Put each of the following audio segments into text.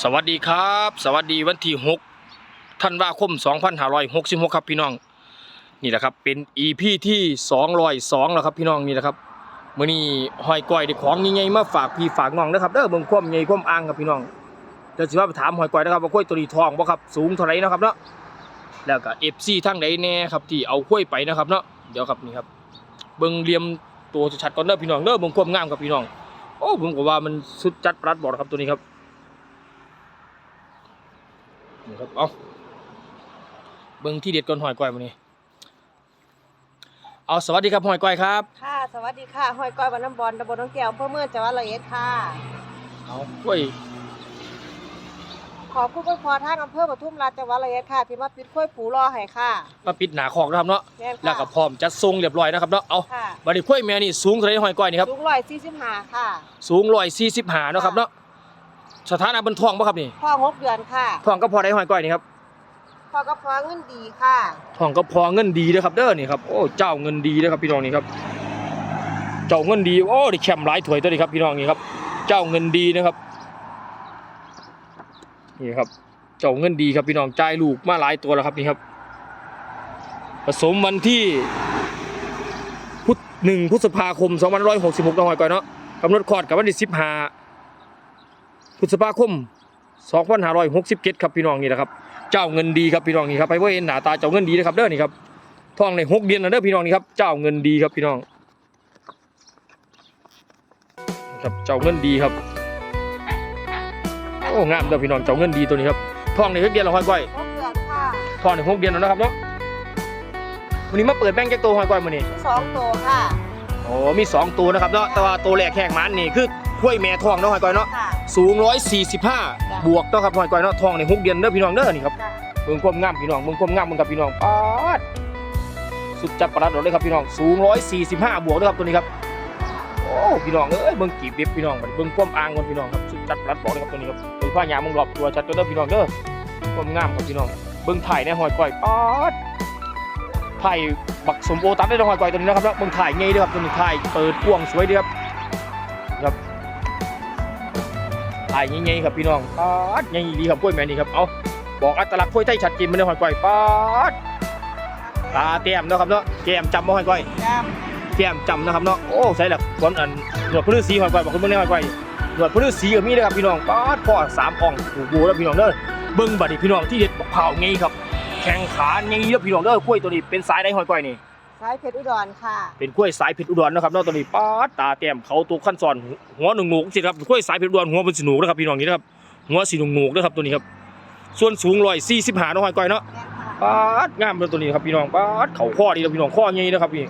สวัสดีครับ สวัสดีวันที่6ธันวาคม 2566 ครับพี่น้อง นี่แหละครับเป็น EP ที่202แล้วครับพี่น้องนี่แหละครับมื้อนี้หอยก้อยได้ของใหญ่ๆมาฝากพี่ฝากน้องนะครับเด้อเบิ่งความใหญ่ความอ่างครับพี่น้องเดี๋ยวสิว่าไปถามหอยก้อยนะครับว่าข้อยตัวนี้ทองบ่ครับสูงเท่าไหร่นะครับเนาะแล้วก็ FC ทางใดแน่ครับที่เอาข้อยไปนะครับเนาะเดี๋ยวครับนี่ครับเบิ่งเหลี่ยมตัวชัดๆก่อนเด้อพี่น้องเด้อเบิ่งความงามครับพี่น้องโอ้ผมก็ว่ามันสุดจัดประหลัดบอกครับตัวนี้ครับ นี่ครับ เอาเบิ้งที่เด็ดก่อนหอยก้อยมานี่เอาสวัสดีครับหอยก้อยครับ ค่ะ สวัสดีค่ะห้อยก้อยวันน้ำบอลตำบลน้องแก้วอำเพื่อเมืองจังหวัดร้อยเอ็ดค่ะ เอากล้วยขอบคุณพ่อพอทางอำเภอปทุมราชจังหวัดร้อยเอ็ดค่ะ ที่มาปิดข้อยผูรอให้ค่ะมาปิดหนาคอกนะครับเนาะ แม่นค่ะแล้วก็พร้อมจัดทรงเรียบร้อยนะครับเนาะ เอาค่ะบัดนี้กล้วยแม่นี่สูงเท่าไหร่หอยก้อยนี่ครับ สูงร้อยสี่สิบห้าค่ะ สูงร้อยสี่สิบห้าเนาะครับเนาะ สถานะบนท้องป่ะครับนี่พ่อหกเดือนค่ะท้องก็พอได้หอยก้อยนี่ครับพ่อก็พอเงินดีค่ะท้องก็พอเงินดีเด้อครับเด้อนี่ครับโอ้เจ้าเงินดีเด้อครับพี่น้องนี่ครับ เจ้าเงินดีโอ้ได้แชมป์หลายถ้วยตัวนี้ครับพี่น้องนี่ครับ เจ้าเงินดีนะครับนี่ครับ เจ้าเงินดีครับพี่น้องจ่ายลูกมาหลายตัวแล้วครับนี่ครับ ผสมวันที่พุธหนึ่งพฤษภาคมสองพันร้อยหกสิบหกต่อหอยก่อนเนาะกำหนดคลอดกับวันที่สิบห้า พฤษภาคมสองพันห้าร้อยหกสิบเจ็ดครับพี่น้องนี่แหละครับ เจ้าเงินดีครับพี่น้องนี่ครับไปว่าเห็นหน้าตาเจ้าเงินดีนะครับเด้อนี่ครับท้องในหกเดือนนะเด้อพี่น้องนี่ครับ เจ้าเงินดีครับพี่น้องครับเจ้าเงินดีครับ โอ้งามเด้อพี่น้องเจ้าเงินดีตัวนี้ครับท้องในหกเดือนละหอยก้อยหกเดือนค่ะท้องในหกเดือนแล้วนะครับเนาะวันนี้มาเปิดแบงค์แจ็คตัวหอยก้อยมื้อนี้มีสองตัวค่ะโอ้มีสองตัวนะครับเนาะแต่ว่าตัวแรกแข่งมันนี่คือ กล้วยแม่ท้องเนาะหอยก้อยเนาะค่ะ สูง145 บวกเนาะครับหอยก้อยเนาะท้องในหกเดือนเด้อพี่น้องเด้อนี่ครับค่ะเบิ่งความงามพี่น้องเบิ่งความงามมึงกับพี่น้องป๊าดสุดจัดประหลัดดอกเลยครับพี่น้องสูง145 บวกเด้อครับตัวนี้ครับโอ้พี่น้องเอ้ยเบิ่งกีบเด็บพี่น้องบัดนี้เบิ่งความอ่างกันพี่น้องครับสุดจัดประหลัดบอกเลยครับตัวนี้ครับโดยผ้ายางมึงรอบตัวชัดเด้อพี่น้องเด้อความงามครับพี่น้องเบิ่งถ่ายในหอยก้อยป๊าดถ่ายบักสมโอตัดได้ในหอยก้อยตัวนี้นะครับเนาะเบิ่งถ่ายไงเด้อครับตัวนี้ถ่ายเปิดกว้างสวยเด้อครับครับ ถ่ายไงๆครับพี่น้องป๊าดไงดีครับกล้วยแม่นี่ครับเอาบอกอัตลักษณ์กล้วยไทยชัดเจนมาในหอยก้อยป๊าดตาเต้มเนาะครับเนาะแก้มจำบ่หอยก้อยแก้มแก้มจำนะครับเนาะโอ้ใส่หลักคนอันหนวดพลือสีหอยก้อยบอกคุณเบิ่งในหอยก้อยหนวดพลือสีก็มีนะครับพี่น้องป๊าดพ่อสามอ่องถูกบูแล้วพี่น้องเด้อเบิ่งบัดนี้พี่น้องที่เด็ดเผาไงครับแข้งขาไงเด้อพี่น้องเด้อกล้วยตัวนี้เป็นสายในหอยก้อยนี่ายเพชรอุดรค่ะ เป็นกล้วยสายเพชรอุดรนะครับนาะตัวนี้ป๊าดตาแต้มเขาตัวขั้นซ้อนหัวหนุ่งหนูกสิครับกล้วยสายเพชรอุดรหัวเป็นสีหนูนะครับพี่น้องนี่นะครับหัวสีหนุ่งหนูกนะครับตัวนี้ครับส่วนสูงร้อยสี่สิบหาเนาะหอยก้อยเนาะแม่นค่ะปาดงามเลยตัวนี้ครับพี่น้องปาดเขาข้อดีแล้วพี่น้องข้อใหญ่นะครับพี่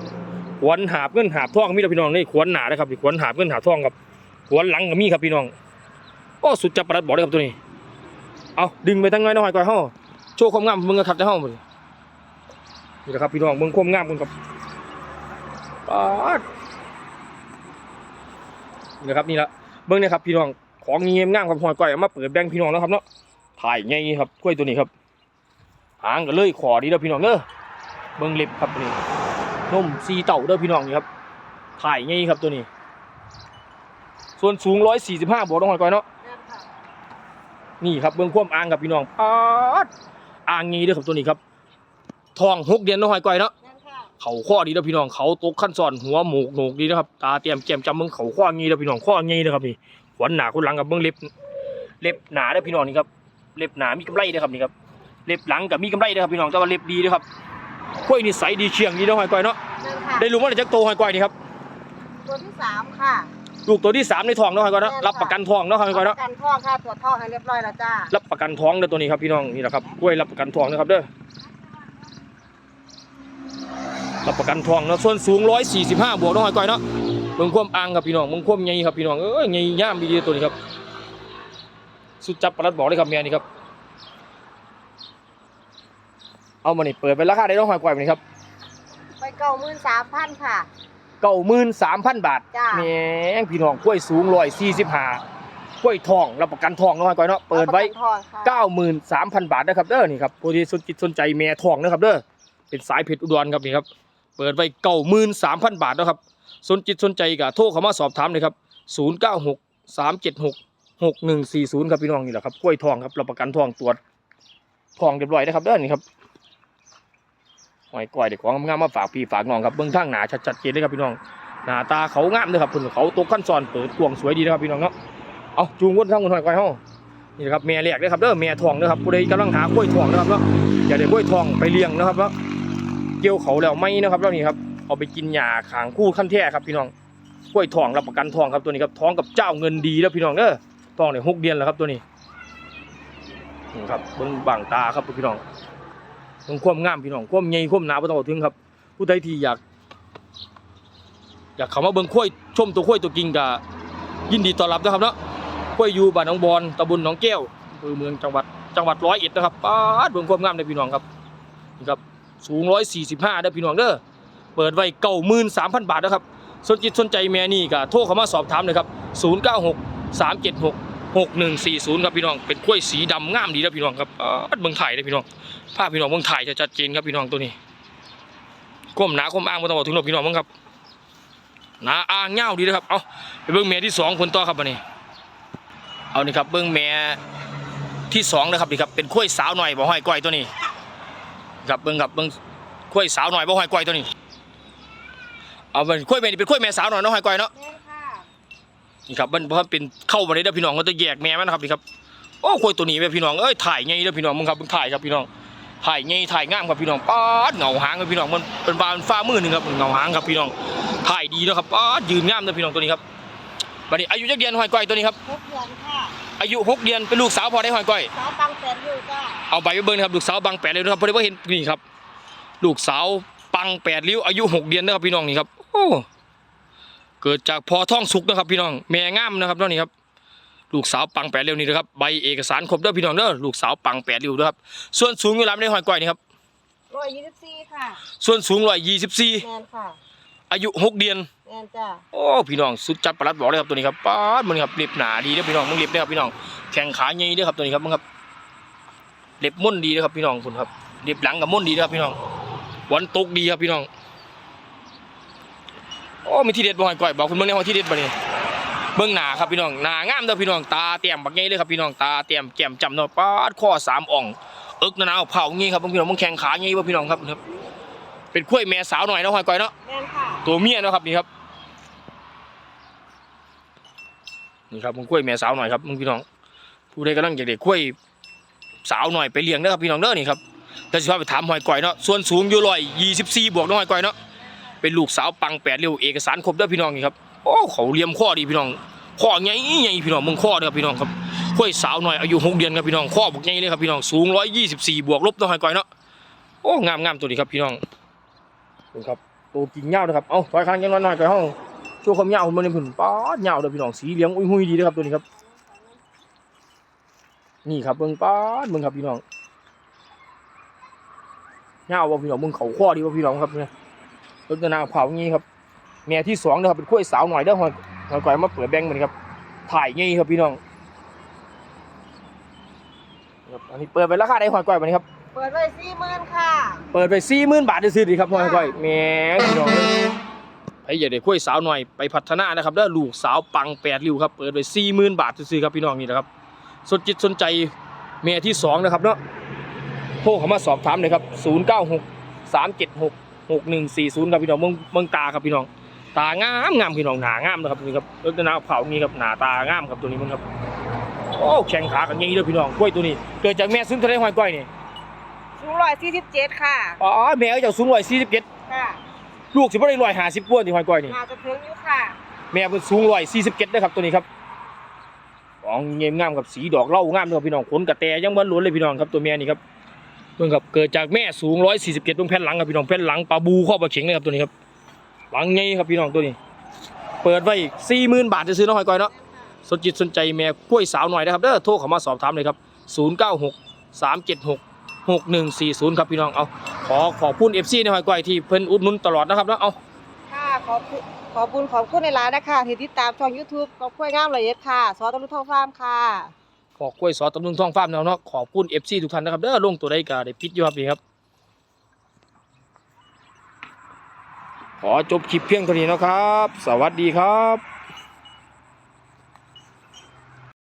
ขวนหาบเงินหาบทองมีแล้วพี่น้องนี่ขวนหนานะครับพี่ขวนหาบเงินหาบทองครับขวนหลังก็มีครับพี่น้องโอ้สุดจับประหลัดบอกเลยครับตัวนี้ เอาดึงไปทั้งไงน้อยก่อยเฮาโชว์ความงามมึงก็ขับได้เฮาหมด นี่แหละครับพี่น้องมึงควมงามมึงกับปาดนี่นะครับนี่ละเบิ่งนะครับพี่น้องของเงี้ยงามครับหอยก้อยมาเปิดแบงพี่น้องแล้วครับเนาะถ่ายไงครับกล้วยตัวนี้ครับหางก็เลยขอดีเด้อพี่น้องเด้อเบิ่งเล็บครับตัวนี้นมสีเต่าเด้อพี่น้องนี่ครับถ่ายไงครับตัวนี้ ส่วนสูง145บวกต้องหอยก้อยเนาะนี่ครับเบิ่งความอ่างกับพี่น้องปาดอ่างงี้เด้อครับตัวนี้ครับ ทองหกเดือนเนาะหอยก้อยเนาะแม่นค่ะเขาข้อดีเด้อพี่น้องเขาตกขั้นซ้อนหัวหมูกโหนกดีนะครับตาเตรียมแก้มจำเบิ่งเขาข้องี้เด้อพี่น้องข้องี้เด้อครับนี่ขวัญหนาคนหลังกับเบิ่งเล็บเล็บหนาเด้อพี่น้องนี่ครับเล็บหนามีกำไรเด้อครับนี่ครับเล็บหลังกับมีกำไรเด้อครับพี่น้องแต่ว่าเล็บดีเด้อครับกล้วยนี่ใสดีเชียงดีเด้อหอยก้อยเนาะแม่นค่ะได้รู้ว่าได้จักโตหอยก้อยนี่ครับตัวที่สามค่ะลูกตัวที่สามในท้องเนาะหอยก้อยเนาะแม่นค่ะรับประกันท้องเนาะหอยก้อยเนาะกันท่องค่ะตรวจท่องให้เรียบร้อยแล้วจ้ารับประกันท้องเด้อตัวนี้ครับพี่น้องนี่แหละครับกล้วยรับประกันท้องนะครับเด้อ รับประกันท้องเนาะส่วนสูง 145 บวกเนาะหอยก้อยเนาะเบิ่งความอ่างครับพี่น้องเบิ่งความใหญ่ครับพี่น้องเอ้ยใหญ่ย่ามดีๆตัวนี้ครับ สุดจับประหลัดบอกเลยครับแม่นี่ครับ เอามานี่เปิดไปราคาได้เนาะหอยก้อยนี่ครับไปเก้าหมื่นสามพันค่ะเก้าหมื่นสามพันบาทจ้าแหมงพี่น้องกล้วยสูงร้อยสี่สิบห้ากล้วยทองรับประกันทองเนาะก้อยเนาะเปิดไว้อาประกันทองค่ะเก้าหมื่นสามพันบาทนะครับเด้อนี่ครับผู้ที่สนจิตสนใจแม่ทองนะครับเด้อเป็นสายเพชรอุดรครับนี่ครับ เปิดไว้เก้าหมื่นสามพันบาทนะครับ สนจิตสนใจก็โทรเข้ามาสอบถามเลยครับศูนย์เก้าหกสามเจ็ดหกหกหนึ่งสี่ศูนย์ครับพี่น้องนี่แหละครับกล้วยทองครับรับประกันทองตรวจทองเรียบร้อยนะครับเด้อนี่ครับหอยก้อยเด็กของงามมาฝากพี่ฝากน้องครับเบื้องทางหนาชัดๆเจนเลยครับพี่น้องหน้าตาเขางามเลยครับเพิ่นเขาตกขั้นซอนเปิดกวงสวยดีนะครับพี่น้องเนาะเอาจูงวนทางคนหอยก้อยเฮานี่นะครับแม่แรกเด้อครับเด้อแม่ทองเด้อครับผู้ใดกำลังหากล้วยทองนะครับเนาะอย่าได้กล้วยทองไปเลี้ยงนะครับเนาะ เกี่ยวเขาแล้วไม่นะครับแล้วนี่ครับเอาไปกินหญ้าขางคู่ขั้นแท้ครับพี่น้องกล้วยทองรับประกันทองครับตัวนี้ครับท้องกับเจ้าเงินดีแล้วพี่น้องเด้อทองเนี่ยหกเดือนแล้วครับตัวนี้ครับเบิ่งบางตาครับพี่น้องเบิ่งควมงามพี่น้องควมใหญ่ควมหนาบ่ต้องถึงครับ ผู้ใดที่อยาก อยากเข้ามาเบิ่งกล้วยชมตัวกล้วยตัวกิ่งก็ยินดีต้อนรับนะครับเนาะกล้วยอยู่บ้านหนองบอนตำบลหนองแก้วอำเภอเมืองจังหวัดจังหวัดร้อยเอ็ดนะครับป๊าดเบิ่งความงามเลยพี่น้องครับนี่ครับ สูง145เด้อพี่น้องเด้อเปิดไว้93,000บาทนะครับสนจิตสนใจแม่นี่ก็โทรเข้ามาสอบถามเลยครับ096 376 6140ครับพี่น้องเป็นกล้วยสีดำงามดีนะพี่น้องครับอ่าเมืองไทยเลยพี่น้องภาพพี่น้องเมืองไทยจะชัดเจนครับพี่น้องตัวนี้ก้มหนาก้มอ้างมาต้องบอกถึงหรอกพี่น้องมั้งครับหนาอ้างเง่าดีนะครับเอาไปเบิ้งแม่ที่สองคนต่อครับวันนี้ เอานี่ครับเบิ้งแม่ที่สองนะครับนี่ครับเป็นกล้วยสาวหน่อยบ่ห้อยก้อยตัวนี้ ครับเบิ้งครับเบิ้งกล้วยสาวหน่อยบ่ห้อยก้อยตัวนี้ เอาเป็นกล้วยแม่นี่เป็นกล้วยแม่สาวหน่อยเนาะหอยก้อยเนาะแม่นค่ะนี่ครับมันเพราะเป็นเข้ามาได้เด้อพี่น้องก็จะแยกแม่มันนะครับนี่ครับโอ้กล้วยตัวนี้แม่พี่น้องเอ้ยถ่ายไงเด้อพี่น้องมึงครับมึงถ่ายครับพี่น้องถ่ายไงถ่ายงามครับพี่น้องป๊าดเหงาหางครับพี่น้องมันเป็นบานฟ้ามือหนึ่งครับเหงาหางครับพี่น้องถ่ายดีนะครับป๊าดยืนงามเด้อพี่น้องตัวนี้ครับบัดนี้อายุจักเดือนหอยก้อยตัวนี้ครับหกเดือนค่ะ อายุหกเดือนเป็นลูกสาวพอได้หอยก้อย สาวปังแปดอยู่จ้าเอาใบไปเบิ่งนะครับลูกสาวบางแปดเลยนะครับเพราะว่าเห็นนี่ครับ ลูกสาวปังแปดริ้วอายุหกเดือนนะครับพี่น้องนี่ครับโอ้เกิดจากพอท้องสุกนะครับพี่น้องแม่งามนะครับเนาะนี่ครับลูกสาวปังแปดริ้วนี่นะครับใบเอกสารครบเด้อพี่น้องเด้อลูกสาวปังแปดริ้วนะครับส่วนสูงอยู่ลำในหอยก้อยนี่ครับร้อยยี่สิบสี่ค่ะ ส่วนสูงร้อยยี่สิบสี่แม่นค่ะ อายุหกเดือน แม่นจ้าโอ้พี่น้องสุดจัดประหลัดบอกเลยครับตัวนี้ครับป๊าดมันครับเล็บหนาดีเด้อพี่น้องมึงเล็บเด้อครับพี่น้องแข้งขาใหญ่เด้อครับตัวนี้ครับมึงครับเล็บม่นดีเด้อครับพี่น้องคุณครับเล็บหลังกับม่นดีเด้อครับพี่น้องวันตกดีครับพี่น้องโอ้มีที่เด็ดบ่ให้ก่อยบอกคุณเบิ่งได้ว่าที่เด็ดบ่นี่เบิ่งหน้าครับพี่น้องหน้างามเด้อพี่น้องตาเตี่ยมบักใหญ่เลยครับพี่น้องตาเตี่ยมแก้มจำเนาะป๊าดข้อสามอ่องเอิกหนาวเผางี้ครับพี่น้องมึงแข้งขาใหญ่บ่พี่น้องครับครับ เป็นกล้วยแม่สาวหน่อยเนาะหอยก่อยเนาะแม่นค่ะตัวเมียเนาะครับนี่ครับ นี่ครับมึงกล้วยแม่สาวหน่อยครับมึงพี่น้องผู้ใดกำลังอยากได้กล้วยสาวหน่อยไปเลี้ยงเด้อครับพี่น้องเด้อนี่ครับแต่สิพาไปถามหอยก่อยเนาะส่วนสูงอยู่ร้อยยี่สิบสี่บวกเนาะหอยก่อยเนาะเป็นลูกสาวปังแปดเร็วเอกสารครบเด้อพี่น้องนี่ครับโอ้เขาเลียมข้อดีพี่น้องข้อใหญ่ใหญ่พี่น้องมึงข้อเด้อครับพี่น้องครับกล้วยสาวหน่อยอายุหกเดือนครับพี่น้องข้อบุกใหญ่เลยครับพี่น้องสูงร้อยยี่สิบสี่บวกลบเนาะหอยก่อยเนาะโอ้งามงามตัวนี้ครับพี่น้องนี่ครับตัวกิ่งเหย้านะครับเอาถอยข้างยังน้อยหน่อยก่อนห้อง ช่วงความเหย้ามันเป็นผุนป๊อดเหย้าเด้อพี่น้องสีเหลืองอุ้ยหุยดีนะครับตัวนี้ครับ นี่ครับเบิ่งป๊อดเบิ่งครับพี่น้องเหย้าว่าพี่น้องเบิ่งเขาข้อดีว่าพี่น้องครับเนี่ยเบิ่งกระนาเผางี้ครับแม่ที่สองนะครับเป็นกล้วยสาวหน่อยเด้อหอยหอยก่อยมาเปิดแบงค์เหมือนครับ ถ่ายงี้ครับพี่น้องครับอันนี้เปิดไปราคาได้หอยก่อยวันนี้ครับเปิดไว้สี่หมื่นค่ะ เปิดไปสี่หมื่นบาทซื้อๆดีครับพ่อก้อยแหม่พี่น้องไอ้อย่าได้คุยสาวหน่อยไปพัฒนานะครับแล้วลูกสาวปังแปดริ้วครับเปิดไปสี่หมื่นบาทซื้อๆครับพี่น้องนี่นะครับสนจิตสนใจเมียที่สองนะครับเนาะโทรเข้ามาสอบถามเลยครับศูนย์เก้าหกสามเจ็ดหกหกหนึ่งสี่ศูนย์ครับพี่น้องเมืองเมืองตาครับพี่น้องตางามงามพี่น้องหนางามนะครับนี่ครับลักษณะเผางี้ครับหนาตางามครับตัวนี้มันครับโอ้แข่งขากันงี้เลยพี่น้องกล้วยตัวนี้ เกิดจากแม่ซึ้งทะเลหอยก้อยนี่สูงร้อยสี่สิบเจ็ดค่ะอ๋อแม่ก็จะสูงร้อยสี่สิบเจ็ดค่ะ ลูกสิบ่ได้ร้อยห้าสิบกว่าที่หอยก้อยนี่น่าจะถึงอยู่ค่ะ แม่เป็นสูงร้อยสี่สิบเจ็ดนะครับตัวนี้ครับของเงียบงามกับสีดอกเหล่างามเลยพี่น้องขนกระแตยังมันล้วนเลยพี่น้องครับตัวแม่นี่ครับเบิ่งครับเกิดจากแม่สูงร้อยสี่สิบเจ็ดตรงแผ่นหลังครับพี่น้องแผ่นหลังปลาบูข้อปลาเข็งเลยครับตัวนี้ครับหลังไงครับพี่น้องตัวนี้ เปิดไว้สี่หมื่นบาทจะซื้อน้องหอยก้อยเนาะสนจิตสนใจแม่กล้วยสาวหน่อยนะครับเด้อโทรเข้ามาสอบถามเลยครับศูนย์เก้าหกสามเจ็ดหก หกหนึ่งสี่ศูนย์ครับพี่น้องเอาขอขอบคุณเอฟซีในหอยก้อยที่เพิ่นอุดหนุนตลอดนะครับเนาะเอาค่ะขอบคุณขอบคุณขอบคุณในร้านนะคะที่ติดตามช่อง YouTube ขอบคุณงามละเอียดค่ะซอตะลุทองฟาร์มค่ะขอกล้วยสอตำลึงทองฟาร์มแนวเนาะขอบคุณเอฟซีทุกท่านนะครับเด้อลงตัวได้กาได้พิษอยู่ครับนี่ครับ ขอจบคลิปเพียงเท่านี้นะครับ สวัสดีครับ